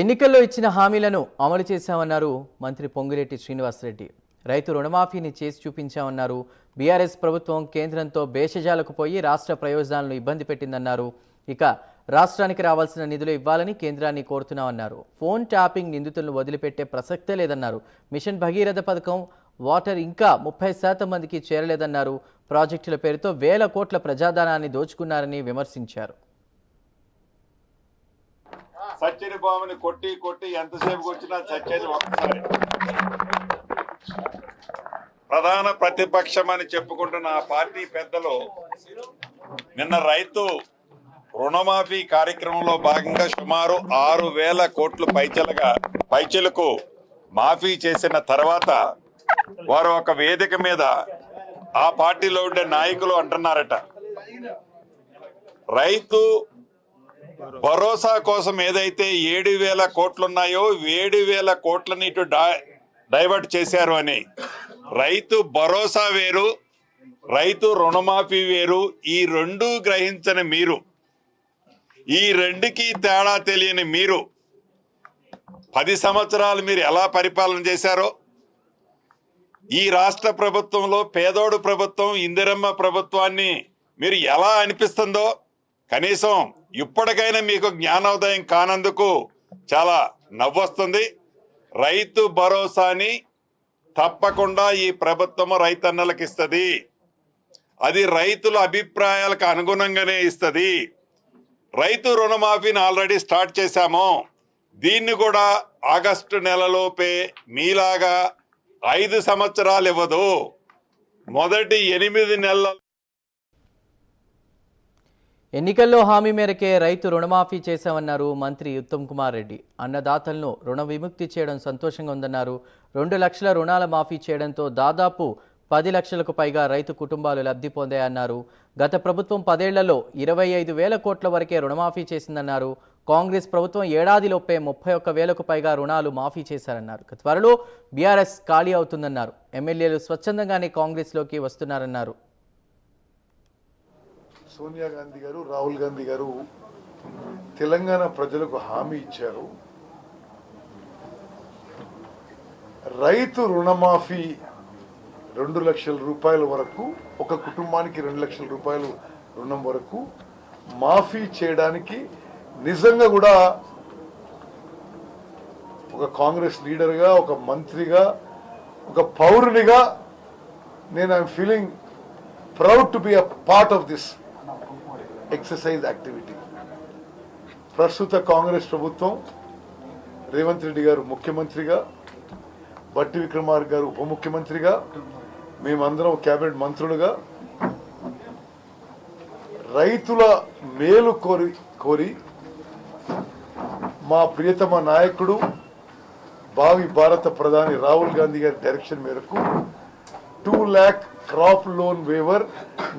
ఎన్నికల్లో ఇచ్చిన హామీలను అమలు చేశామన్నారు మంత్రి పొంగిరెడ్డి శ్రీనివాసరెడ్డి. రైతు రుణమాఫీని చేసి చూపించామన్నారు. బీఆర్ఎస్ ప్రభుత్వం కేంద్రంతో భేషజాలకు పోయి రాష్ట్ర ప్రయోజనాలను ఇబ్బంది పెట్టిందన్నారు. ఇక రాష్ట్రానికి రావాల్సిన నిధులు ఇవ్వాలని కేంద్రాన్ని కోరుతున్నామన్నారు. ఫోన్ ట్యాపింగ్ నిందితులను వదిలిపెట్టే ప్రసక్తే లేదన్నారు. మిషన్ భగీరథ పథకం వాటర్ ఇంకా ముప్పై శాతం మందికి చేరలేదన్నారు. ప్రాజెక్టుల పేరుతో వేల కోట్ల ప్రజాధనాన్ని దోచుకున్నారని విమర్శించారు. సత్యని బాబుని కొట్టి కొట్టి ఎంతసేపు వచ్చినా చచ్చేది ఒక్కసారి. ప్రధాన ప్రతిపక్షం అని చెప్పుకుంటున్న ఆ పార్టీ పెద్దలు నిన్న రైతు రుణమాఫీ కార్యక్రమంలో భాగంగా సుమారు ఆరు వేల కోట్లు పైచలుగా పైచలకు మాఫీ చేసిన తర్వాత వారు ఒక వేదిక మీద ఆ పార్టీలో ఉండే నాయకులు అంటున్నారట. రైతు భరోసా కోసం ఏదైతే ఏడు వేల కోట్లున్నాయో ఏడు వేల కోట్లని ఇటు డైవర్ట్ చేశారు అని. రైతు భరోసా వేరు రైతు రుణమాఫీ వేరు ఈ రెండు గ్రహించని మీరు ఈ రెండుకి తేడా తెలియని మీరు పది సంవత్సరాలు మీరు ఎలా పరిపాలన చేశారో ఈ రాష్ట్ర ప్రభుత్వంలో పేదోడు ప్రభుత్వం ఇందిరమ్మ ప్రభుత్వాన్ని మీరు ఎలా అనిపిస్తుందో కనీసం ఇప్పటికైనా మీకు జ్ఞానోదయం కానందుకు చాలా నవ్వొస్తుంది. రైతు భరోసాని తప్పకుండా ఈ ప్రభుత్వము రైతన్నలకు ఇస్తుంది. అది రైతుల అభిప్రాయాలకు అనుగుణంగానే ఇస్తుంది. రైతు రుణమాఫీని ఆల్రెడీ స్టార్ట్ చేశాము. దీన్ని కూడా ఆగస్టు నెలలోపే మీలాగా ఐదు సంవత్సరాలు ఇవ్వదు. మొదటి ఎనిమిది నెలల ఎన్నికల్లో హామీ మేరకే రైతు రుణమాఫీ చేశామన్నారు మంత్రి ఉత్తమ్ కుమార్ రెడ్డి. అన్నదాతలను రుణ విముక్తి చేయడం సంతోషంగా ఉందన్నారు. రెండు లక్షల రుణాల మాఫీ చేయడంతో దాదాపు పది లక్షలకు పైగా రైతు కుటుంబాలు లబ్ధి పొందాయన్నారు. గత ప్రభుత్వం పదేళ్ళలో ఇరవై ఐదు వేల కోట్ల వరకే రుణమాఫీ చేసిందన్నారు. కాంగ్రెస్ ప్రభుత్వం ఏడాదిలోపే ముప్పై ఒక్క వేలకు పైగా రుణాలు మాఫీ చేశారన్నారు. త్వరలో బీఆర్ఎస్ ఖాళీ అవుతుందన్నారు. ఎమ్మెల్యేలు స్వచ్ఛందంగానే కాంగ్రెస్లోకి వస్తున్నారన్నారు. సోనియా గాంధీ గారు రాహుల్ గాంధీ గారు తెలంగాణ ప్రజలకు హామీ ఇచ్చారు. రైతు రుణమాఫీ రెండు లక్షల రూపాయల వరకు ఒక కుటుంబానికి రెండు లక్షల రూపాయలు రుణం వరకు మాఫీ చేయడానికి నిజంగా కూడా ఒక కాంగ్రెస్ లీడర్గా ఒక మంత్రిగా ఒక పౌరునిగా నేను I'm feeling proud to be a part of this exercise activity. ప్రస్తుత కాంగ్రెస్ ప్రభుత్వం రేవంత్ రెడ్డి గారు ముఖ్యమంత్రిగా బట్టి విక్రమార్ గారు ఉప ముఖ్యమంత్రిగా మేమందరం కేబినెట్ మంత్రులుగా రైతుల మేలు కోరి కోరి మా ప్రియతమ నాయకుడు భావి భారత ప్రధాని రాహుల్ గాంధీ గారి డైరెక్షన్ మేరకు two lakh crop loan waiver